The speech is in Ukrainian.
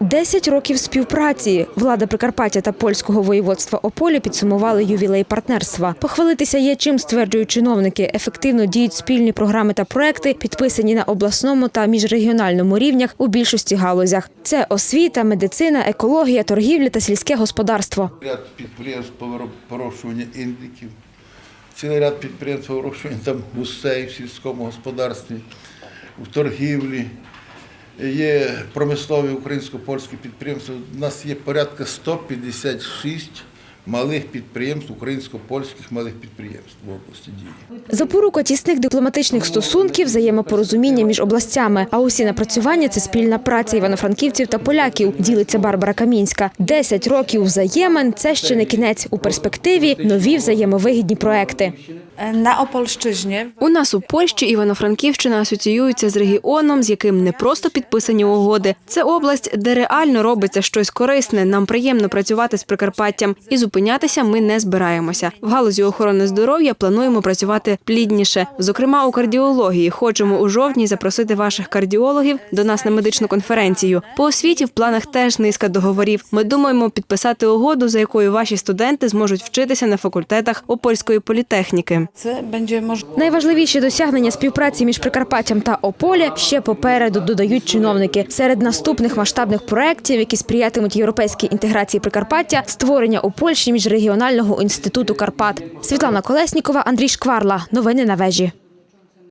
Десять років співпраці. Влада Прикарпаття та польського воєводства Ополі підсумували ювілей партнерства. Похвалитися є чим, стверджують чиновники. Ефективно діють спільні програми та проекти, підписані на обласному та міжрегіональному рівнях у більшості галузях. Це освіта, медицина, екологія, торгівля та сільське господарство. Ряд підприємств по індиків, цілий ряд підприємств по там гусей в сільському господарстві, в торгівлі. Є промислові українсько-польські підприємства. У нас є порядка 156 малих підприємств, українсько-польських малих підприємств в області дії. Запорука тісних дипломатичних стосунків, взаємопорозуміння між областями. А усі напрацювання це спільна праця івано-франківців та поляків. Ділиться Барбара Камінська. Десять років взаємин це ще не кінець. У перспективі нові взаємовигідні проекти. Na Opolszczyźnie У нас у Польщі Івано-Франківщина асоціюється з регіоном, з яким не просто підписані угоди. Це область, де реально робиться щось корисне. Нам приємно працювати з Прикарпаттям, і зупинятися ми не збираємося. В галузі охорони здоров'я плануємо працювати плідніше. Зокрема, у кардіології хочемо у жовтні запросити ваших кардіологів до нас на медичну конференцію. По освіті в планах теж низка договорів. Ми думаємо підписати угоду, за якою ваші студенти зможуть вчитися на факультетах Опольської політехніки. це. Найважливіші досягнення співпраці між Прикарпаттям та Ополі ще попереду додають чиновники. Серед наступних масштабних проєктів, які сприятимуть європейській інтеграції Прикарпаття, створення у Польщі міжрегіонального інституту Карпат. Світлана Колеснікова, Андрій Шкварла. Новини на вежі.